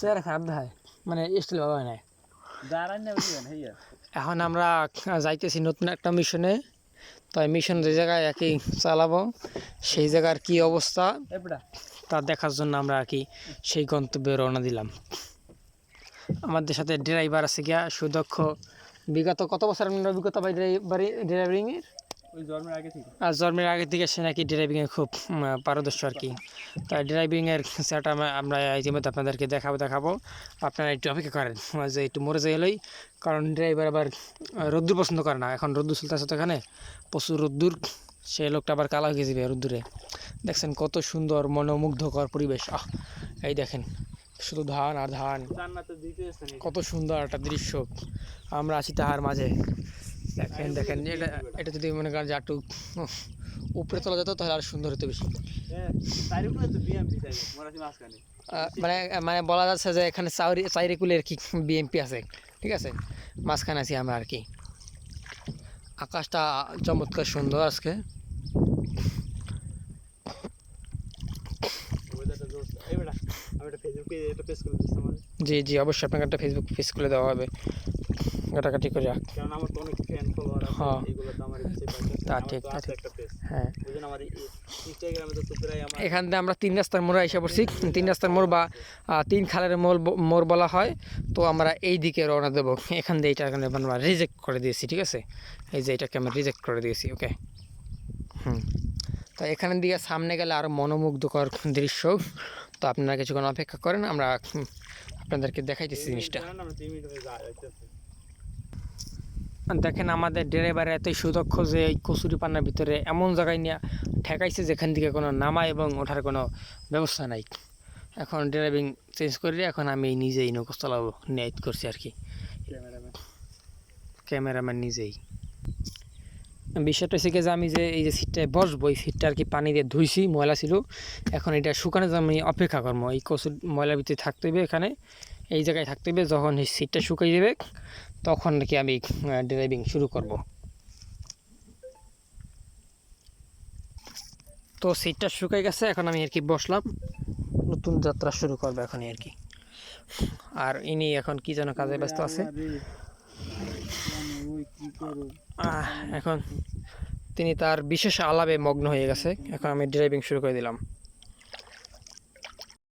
চেহারা খারাপ দেখায়। মানে স্টিল হইয়া এখন আমরা যাইতেছি নতুন একটা মিশনে তো মিশন যে জায়গায় আর কি চালাবো সেই জায়গার কি অবস্থা তা দেখার জন্য আমরা আর কি সেই গন্তব্যে রওনা দিলাম। আমাদের সাথে ড্রাইভার আছে গিয়া সুদক্ষ। বিগত কত বছর অভিজ্ঞতা ভাই ড্রাইভিংয়ের আর জন্মের আগে থেকে সে নাকি ড্রাইভিংয়ে খুব পারদর্শী আর কি। তাই ড্রাইভিংয়ের সেটা আমরা ইতিমধ্যে আপনাদেরকে দেখাবো দেখাবো। আপনারা একটু অপেক্ষা করেন যে একটু মরে যাই হলেই কারণ ড্রাইভার আবার রোদ্দুর পছন্দ করে না। এখন রোদ্দুর চলতে আছে তো এখানে। প্রচুর রোদ্দুর। সে লোকটা আবার কালা হয়ে যাবে রোদ্দুরে। দেখছেন কত সুন্দর মনোমুগ্ধকর পরিবেশ। আহ এই দেখেন শুধু ধান আর ধান। কত সুন্দর একটা দৃশ্য। আমরা আছি তাহার মাঝে। দেখেন দেখেন এটা এটা যদি মনে করেন যে একটু উপরে তোলা যেত তাহলে আর সুন্দর হতো বেশি। হ্যাঁ মানে মানে বলা যাচ্ছে যে এখানে চাউরি চাইরেকুলের কি বিএমপি আছে ঠিক আছে? মাঝখানে আছি আমরা আর কি। আকাশটা চমৎকার সুন্দর আজকে। জি জি অবশ্যই আপনাকে একটা ফেসবুক পেজ খুলে দেওয়া হবে। কাটাকাটি করে কারণ আমার তো অনেক ফ্যান ফলোয়ার আছে হ্যাঁ। তো আমার তা ঠিক, তা ঠিক। হ্যাঁ। বুঝুন আমার ইনস্টাগ্রামে তো প্রায় আমার এখান থেকে আমরা তিন রাস্তার মোড়ে এসে পড়ছি। তিন রাস্তার মোড় বা তিন খালের মোড় মোড় বলা হয়। তো আমরা এই দিকে রওনা দেবো। এখান দিয়ে এটা এখানে আমরা রিজেক্ট করে দিয়েছি ঠিক আছে? এই যে এটাকে আমরা রিজেক্ট করে দিয়েছি ওকে হুম। তো এখান দিয়ে সামনে গেলে আরও মনোমুগ্ধকর দৃশ্য। তো আপনারা কিছুক্ষণ অপেক্ষা করেন আমরা আপনাদেরকে দেখাইতেছি জিনিসটা জানেন আমরা তিন মিনিট হয়ে যায় যাইতেছে দেখেন আমাদের ড্রাইভার এতই সুদক্ষ যে এই কচুরি পান্নার ভিতরে এমন জায়গায় নিয়ে ঠেকাইছে যেখান থেকে কোনো নামা এবং ওঠার কোনো ব্যবস্থা নাই। এখন ড্রাইভিং চেঞ্জ করে এখন আমি নিজেই নৌকো চালাবো নিয়ত করছি আর কি। ক্যামেরাম্যান। নিজেই। বিষয়টা হচ্ছে কি যে আমি যে এই যে সিটটায় বসবো এই সিটটা আর কি পানি দিয়ে ধুইছি ময়লা ছিল। এখন এটা শুকানো আমি অপেক্ষা করব। এই কচুর ময়লার ভিতরে থাকতে হবে এখানে। এই জায়গায় থাকতে হবে যখন এই সিটটা শুকাই দেবে তখন নাকি আমি ড্রাইভিং শুরু করব। তো সিটটা শুকাই গেছে, এখন আমি আর কি বসলাম। নতুন যাত্রা শুরু করব এখনই আর কি। আর ইনি এখন কি যেন কাজে ব্যস্ত আছে। এখন তিনি তার বিশেষ আলাপে মগ্ন হয়ে গেছে। এখন আমি ড্রাইভিং শুরু করে দিলাম।